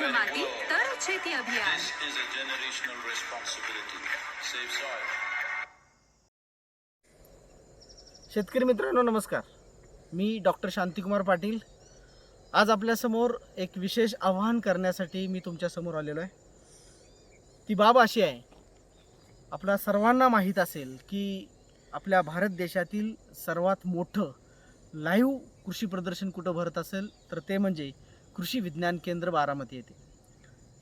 माती तर शेती अभियान. शेतकरी मित्रांनो नमस्कार. मी डॉक्टर शांतिकुमार पाटील. आज आपल्यासमोर एक विशेष आवाहन करण्यासाठी मी तुमच्यासमोर आलेलो आहे. ती बाब अशी आहे आपल्या सर्वांना माहीत असेल की आपल्या भारत देशातील सर्वात मोठं लाईव्ह कृषी प्रदर्शन कुठं भरत असेल तर ते म्हणजे कृषी विज्ञान केंद्र बारामती येथे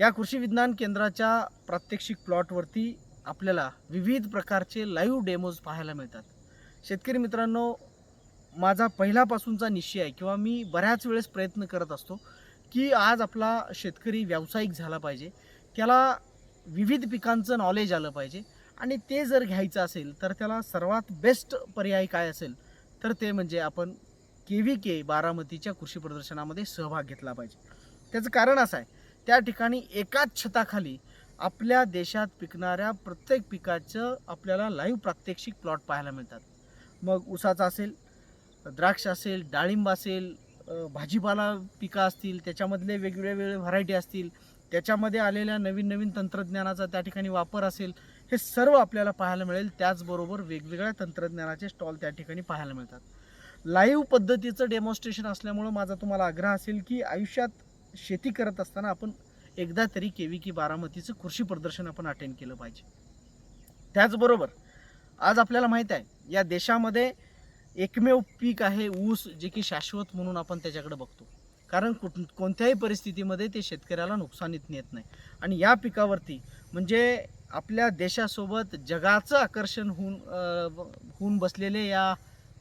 या कृषी विज्ञान केंद्राच्या प्रात्यक्षिक प्लॉटवरती आपल्याला विविध प्रकारचे लाईव्ह डेमोज पाहायला मिळतात. शेतकरी मित्रांनो माझा पहिल्यापासूनचा निश्चय आहे किंवा मी बऱ्याच वेळेस प्रयत्न करत असतो की आज आपला शेतकरी व्यावसायिक झाला पाहिजे. त्याला विविध पिकांचं नॉलेज आलं पाहिजे आणि ते जर घ्यायचं असेल तर त्याला सर्वात बेस्ट पर्याय काय असेल तर ते म्हणजे आपण के व्ही के बारामतीच्या कृषी प्रदर्शनामध्ये सहभाग घेतला पाहिजे. त्याचं कारण असं आहे त्या ठिकाणी एकाच छताखाली आपल्या देशात पिकणाऱ्या प्रत्येक पिकाचं आपल्याला लाईव्ह प्रात्यक्षिक प्लॉट पाहायला मिळतात. मग ऊसाचा असेल द्राक्ष असेल डाळिंब असेल भाजीपाला पिकं असतील त्याच्यामधले वेगवेगळे वेगळे व्हरायटी असतील त्याच्यामध्ये आलेल्या नवीन नवीन तंत्रज्ञानाचा त्या ठिकाणी वापर असेल हे सर्व आपल्याला पाहायला मिळेल. त्याचबरोबर वेगवेगळ्या तंत्रज्ञानाचे स्टॉल त्या ठिकाणी पाहायला मिळतात. लाईव्ह पद्धतीचं डेमॉन्स्ट्रेशन असल्यामुळं माझा तुम्हाला आग्रह असेल की आयुष्यात शेती करत असताना आपण एकदा तरी केवी की बारामतीचं कृषी प्रदर्शन आपण अटेंड केलं पाहिजे. त्याचबरोबर आज आपल्याला माहीत आहे या देशामध्ये एकमेव पीक आहे ऊस जे की शाश्वत म्हणून आपण त्याच्याकडे बघतो. कारण कुठ कोणत्याही परिस्थितीमध्ये ते शेतकऱ्याला नुकसानीत नेत नाही. आणि या पिकावरती म्हणजे आपल्या देशासोबत जगाचं आकर्षण होऊन होऊन बसलेले या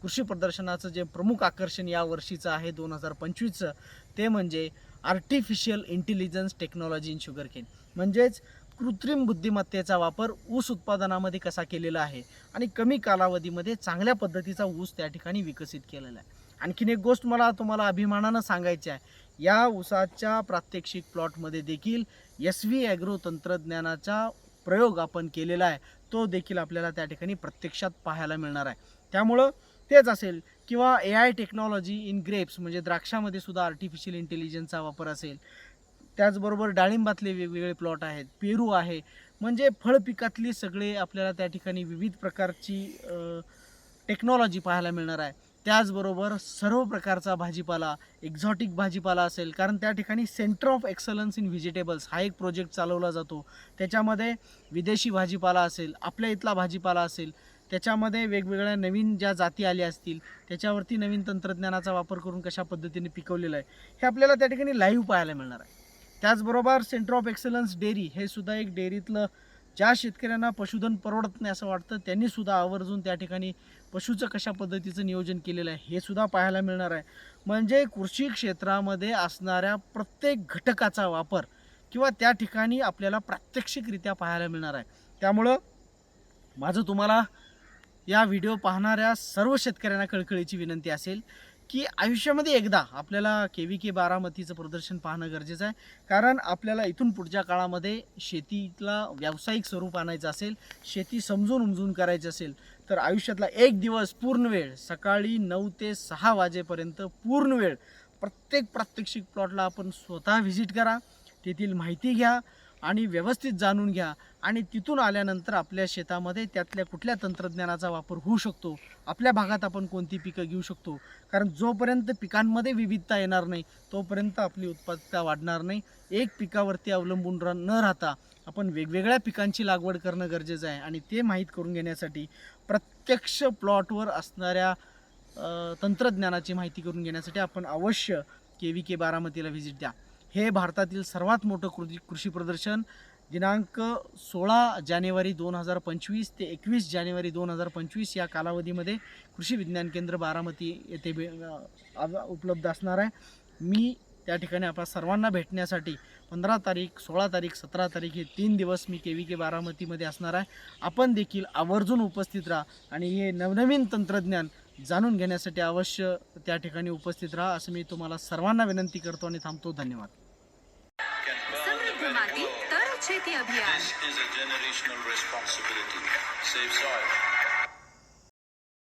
कृषी प्रदर्शनाचं जे प्रमुख आकर्षण या वर्षीचं आहे दोन हजार पंचवीसचं ते म्हणजे artificial intelligence technology in sugar cane म्हणजेच कृत्रिम बुद्धिमत्तेचा वापर ऊस उत्पादनामध्ये कसा केलेला आहे आणि कमी कालावधीमध्ये चांगल्या पद्धतीचा ऊस त्या ठिकाणी विकसित केलेला आहे. आणखीन एक गोष्ट मला तुम्हाला अभिमानानं सांगायची आहे या ऊसाच्या प्रात्यक्षिक प्लॉटमध्ये देखील एस व्ही ॲग्रो तंत्रज्ञानाचा प्रयोग आपण केलेला आहे तो देखील आपल्याला त्या ठिकाणी प्रत्यक्षात पाहायला मिळणार आहे. त्यामुळं तेच असेल. किंवा A I technology in grapes म्हणजे द्राक्षामध्ये सुद्धा आर्टिफिशियल इंटेलिजन्सचा वापर असेल. त्याचबरोबर डाळिंबातले वेगवेगळे प्लॉट आहेत. पेरू आहे. म्हणजे फळ पिकातली सगळे आपल्याला त्या ठिकाणी विविध प्रकारची टेक्नॉलॉजी पाहायला मिळणार आहे. त्याचबरोबर सर्व प्रकारचा भाजीपाला एक्झॉटिक भाजीपाला असेल. कारण त्या ठिकाणी centre of excellence in vegetables हा एक प्रोजेक्ट चालवला जातो. त्याच्यामध्ये विदेशी भाजीपाला असेल आपल्या इथला भाजीपाला असेल त्याच्यामध्ये वेगवेगळ्या नवीन ज्या जाती आल्या असतील त्याच्यावरती नवीन तंत्रज्ञानाचा वापर करून कशा पद्धतीने पिकवलेलं आहे हे आपल्याला त्या ठिकाणी लाईव्ह पाहायला मिळणार आहे. त्याचबरोबर सेंटर ऑफ एक्सलन्स डेअरी हे सुद्धा एक डेअरीतलं ज्या शेतकऱ्यांना पशुधन परवडत नाही असं वाटतं त्यांनी सुद्धा आवर्जून त्या ठिकाणी पशुचं कशा पद्धतीचं नियोजन केलेलं आहे हे सुद्धा पाहायला मिळणार आहे. म्हणजे कृषी क्षेत्रामध्ये असणाऱ्या प्रत्येक घटकाचा वापर किंवा त्या ठिकाणी आपल्याला प्रात्यक्षिकरित्या पाहायला मिळणार आहे. त्यामुळं माझं तुम्हाला या व्हिडिओ पाहणाऱ्या सर्व शेतकऱ्यांना कळकळीची विनंती असेल की आयुष्यामध्ये एकदा आपल्याला के व्ही के बारामतीचं प्रदर्शन पाहणं गरजेचं आहे. कारण आपल्याला इथून पुढच्या काळामध्ये शेतीला व्यावसायिक स्वरूप आणायचं असेल शेती समजून उमजून करायची असेल तर आयुष्यातला एक दिवस पूर्ण वेळ सकाळी नऊ ते सहा वाजेपर्यंत पूर्ण वेळ प्रत्येक प्रात्यक्षिक प्लॉटला आपण स्वतः व्हिजिट करा. तेथील माहिती घ्या. आणि व्यवस्थित जाणून घ्या. आणि तिथून आल्यानंतर आपल्या शेतामध्ये त्यातल्या कुठल्या तंत्रज्ञानाचा वापर होऊ शकतो? आपल्या भागात आपण कोणती पिकं घेऊ शकतो? कारण जोपर्यंत पिकांमध्ये विविधता येणार नाही तोपर्यंत आपली उत्पादकता वाढणार नाही. एक पिकावरती अवलंबून रा न राहता आपण वेगवेगळ्या पिकांची लागवड करणं गरजेचं आहे. आणि ते माहीत करून घेण्यासाठी प्रत्यक्ष प्लॉटवर असणाऱ्या तंत्रज्ञानाची माहिती करून घेण्यासाठी आपण अवश्य के व्ही के बारामतीला व्हिजिट द्या. हे भारतातील सर्वात मोठं कृषी कृषी प्रदर्शन. दिनांक सोळा जानेवारी दोन हजार पंचवीस ते एकवीस जानेवारी दोन हजार पंचवीस या कालावधीमध्ये कृषी विज्ञान केंद्र बारामती येथे भे उपलब्ध असणार आहे. मी त्या ठिकाणी आपल्या सर्वांना भेटण्यासाठी पंधरा तारीख सोळा तारीख सतरा तारीख हे तीन दिवस मी के व्ही के बारामतीमध्ये असणार आहे. आपण देखील आवर्जून उपस्थित राहा आणि हे नवनवीन तंत्रज्ञान जाणून घेण्यासाठी अवश्य त्या ठिकाणी उपस्थित राहा असं मी तुम्हाला सर्वांना विनंती करतो आणि थांबतो. धन्यवाद. अभियान.